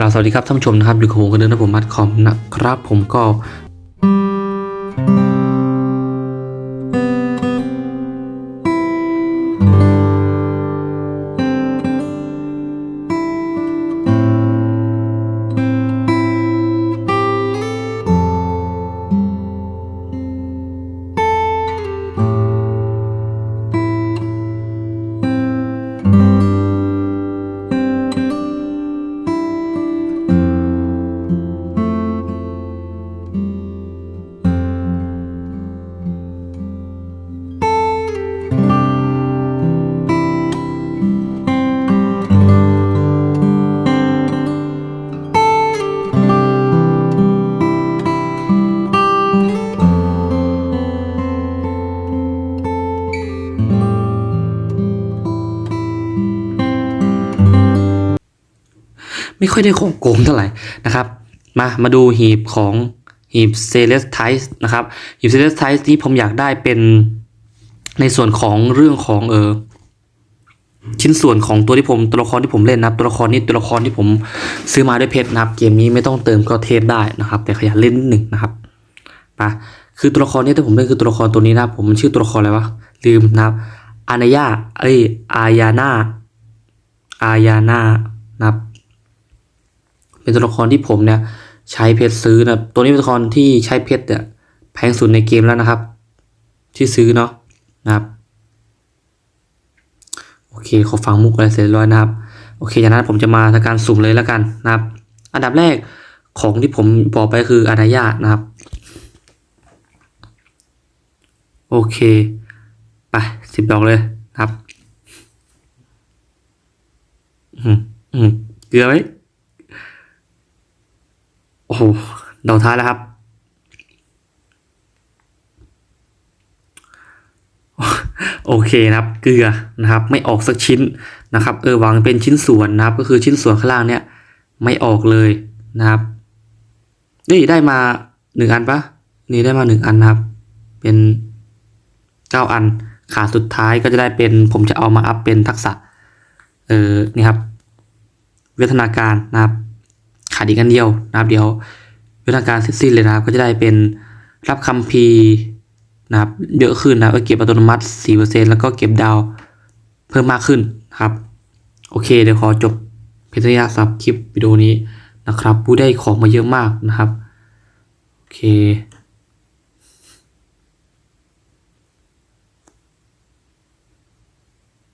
กราบสวัสดีครับท่านผู้ชมนะครับอยู่กับผมกันเดินนะผมมัดคอมนะครับผมก็ ไม่ค่อยได้ของโกงเท่าไหร่นะครับ มามาดูหีบของหีบเซเลสไทส์นะครับหีบเซเลสไทส์นี้ผมอยากได้เป็นในส่วนของเรื่องของเออชิ้นส่วนของตัวที่ผมตัวละครที่ผมเล่นนะครับ ตัวละครนี้ตัวละครที่ผมซื้อมาด้วยเพชรนะครับ เกมนี้ไม่ต้องเติมก็เทพได้นะครับ แต่ขยันเล่นนิดหนึ่งนะครับปะคือตัวละครนี้ที่ผมเล่นคือตัวละครตัวนี้นะครับผมชื่อตัวละครอะไรวะลืมนะครับอานายาเอ้ยอายาน่าอายาน่านะครับ เป็นตัวละครที่ผมเนี่ยใช้เพชรซื้อนะตัวนี้เป็นตัวละครที่ใช้เพชรเนี่ยแพงสุดในเกมแล้วนะครับ ที่ซื้อเนาะนะครับโอเคขอฟังมุกอะไรเสร็จเรียบร้อยนะครับโอเคจากนั้นผมจะมาทำการสุ่มเลยแล้วกันนะครับ อันดับแรกของที่ผมบอกไปคืออานายานะครับ โอเคไปสิบดอกเลยนะครับ อืมอืมเกลือไหม โอ้โหดอกท้ายแล้วครับโอเคนะครับเกลือนะครับ ไม่ออกสักชิ้นนะครับ เออหวังเป็นชิ้นส่วนนะครับ ก็คือชิ้นส่วนข้างล่างเนี่ย ไม่ออกเลยนะครับนี่ได้มาหนึ่งอันปะนี่ได้มาหนึ่งอันนะครับ เป็นเก้าอันขาสุดท้ายก็จะได้เป็นผมจะเอามาอัพเป็นทักษะ เออนี่ครับวิวัฒนาการนะครับ ขาดอีกอันเดียวนะครับเดี๋ยววิธีการเสร็จสิ้นเลยนะครับ ก็จะได้เป็นรับคำพีนะครับเยอะขึ้นนะก็เก็บอัตโนมัติ 4%แล้วก็เก็บดาวเพิ่มมากขึ้นนะครับ โอเค เดี๋ยวขอจบเพียงเท่านี้สำหรับคลิปวิดีโอนี้นะครับ ผู้ได้ของมาเยอะมากนะครับ โอเค